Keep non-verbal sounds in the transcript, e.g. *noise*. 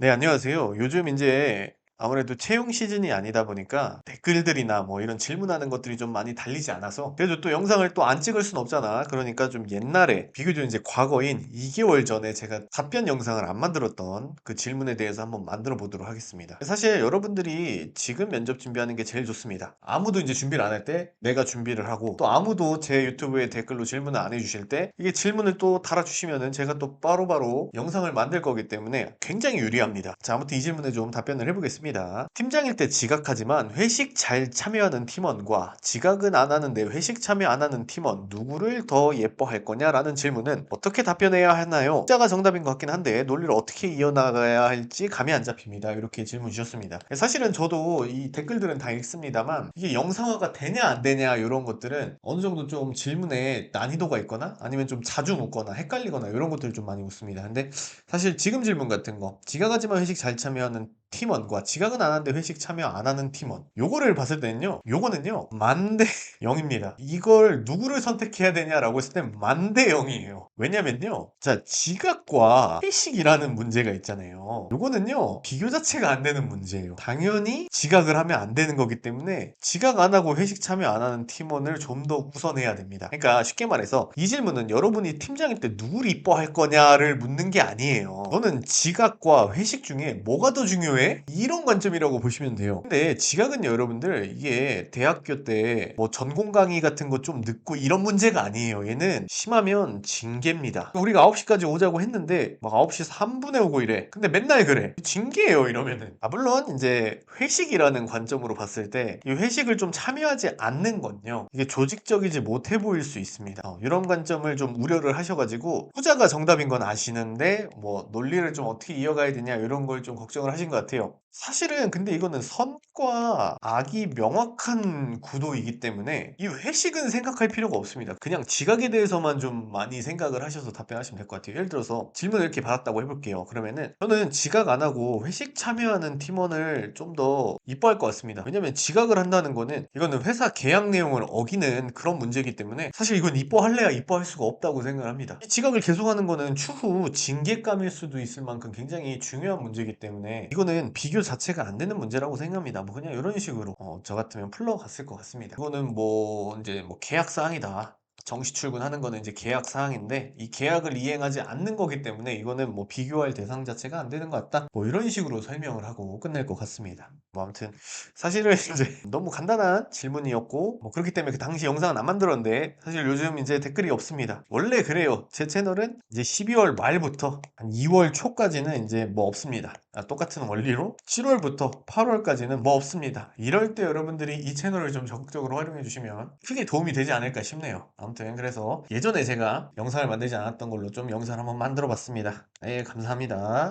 네, 안녕하세요. 요즘 이제 아무래도 채용 시즌이 아니다 보니까 댓글들이나 뭐 이런 질문하는 것들이 좀 많이 달리지 않아서 그래도 또 영상을 또 안 찍을 순 없잖아. 그러니까 좀 옛날에 비교적 이제 과거인 2개월 전에 제가 답변 영상을 안 만들었던 그 질문에 대해서 한번 만들어 보도록 하겠습니다. 사실 여러분들이 지금 면접 준비하는 게 제일 좋습니다. 아무도 이제 준비를 안 할 때 내가 준비를 하고 또 아무도 제 유튜브에 댓글로 질문을 안 해주실 때 이게 질문을 또 달아주시면은 제가 또 바로바로 영상을 만들 거기 때문에 굉장히 유리합니다. 자, 아무튼 이 질문에 좀 답변을 해보겠습니다. 팀장일 때 지각하지만 회식 잘 참여하는 팀원과 지각은 안 하는데 회식 참여 안 하는 팀원 누구를 더 예뻐할 거냐라는 질문은 어떻게 답변해야 하나요? 숫자가 정답인 것 같긴 한데 논리를 어떻게 이어나가야 할지 감이 안 잡힙니다. 이렇게 질문 주셨습니다. 사실은 저도 이 댓글들은 다 읽습니다만 이게 영상화가 되냐 안 되냐 이런 것들은 어느 정도 좀 질문에 난이도가 있거나 아니면 좀 자주 묻거나 헷갈리거나 이런 것들을 좀 많이 묻습니다. 근데 사실 지금 질문 같은 거 지각하지만 회식 잘 참여하는 팀원과 지각은 안 하는데 회식 참여 안 하는 팀원. 요거를 봤을 때는요 요거는요 만대 *laughs* 0입니다. 이걸 누구를 선택해야 되냐라고 했을 땐 만대 0이에요. 왜냐면요 자 지각과 회식이라는 문제가 있잖아요. 요거는요 비교 자체가 안 되는 문제예요. 당연히 지각을 하면 안 되는 거기 때문에 지각 안 하고 회식 참여 안 하는 팀원을 좀 더 우선해야 됩니다. 그러니까 쉽게 말해서 이 질문은 여러분이 팀장일 때 누구를 이뻐할 거냐를 묻는 게 아니에요. 저는 지각과 회식 중에 뭐가 더 중요해? 이런 관점이라고 보시면 돼요. 근데 지각은 여러분들 이게 대학교 때 뭐 전공 강의 같은 거좀 듣고 이런 문제가 아니에요. 얘는 심하면 징계입니다. 우리가 9시까지 오자고 했는데 막 9시 3분에 오고 이래. 근데 맨날 그래. 징계예요, 이러면은. 아, 물론 이제 회식이라는 관점으로 봤을 때 이 회식을 좀 참여하지 않는 건요. 이게 조직적이지 못해 보일 수 있습니다. 어, 이런 관점을 좀 우려를 하셔가지고 후자가 정답인 건 아시는데 뭐 논리를 좀 어떻게 이어가야 되냐 이런 걸 좀 걱정을 하신 것 같아요. 사실은 근데 이거는 선과 악이 명확한 구도이기 때문에 이 회식은 생각할 필요가 없습니다. 그냥 지각에 대해서만 좀 많이 생각을 하셔서 답변하시면 될 것 같아요. 예를 들어서 질문을 이렇게 받았다고 해볼게요. 그러면은 저는 지각 안 하고 회식 참여하는 팀원을 좀 더 이뻐할 것 같습니다. 왜냐면 지각을 한다는 거는 이거는 회사 계약 내용을 어기는 그런 문제이기 때문에 사실 이건 이뻐할래야 이뻐할 수가 없다고 생각을 합니다. 이 지각을 계속하는 거는 추후 징계감일 수도 있을 만큼 굉장히 중요한 문제이기 때문에 이거는 비교 자체가 안 되는 문제라고 생각합니다. 뭐 그냥 이런 식으로 어, 저 같으면 풀러 갔을 것 같습니다. 이거는 뭐 이제 뭐 계약 사항이다. 정시 출근하는 거는 이제 계약 사항인데 이 계약을 이행하지 않는 거기 때문에 이거는 뭐 비교할 대상 자체가 안 되는 것 같다. 뭐 이런 식으로 설명을 하고 끝낼 것 같습니다. 뭐 아무튼 사실은 *laughs* 이제 너무 간단한 질문이었고 뭐 그렇기 때문에 그 당시 영상은 안 만들었는데 사실 요즘 이제 댓글이 없습니다. 원래 그래요. 제 채널은 이제 12월 말부터 한 2월 초까지는 이제 뭐 없습니다. 아, 똑같은 원리로 7월부터 8월까지는 뭐 없습니다. 이럴 때 여러분들이 이 채널을 좀 적극적으로 활용해 주시면 크게 도움이 되지 않을까 싶네요. 아무튼 그래서 예전에 제가 영상을 만들지 않았던 걸로 좀 영상을 한번 만들어 봤습니다. 네, 감사합니다.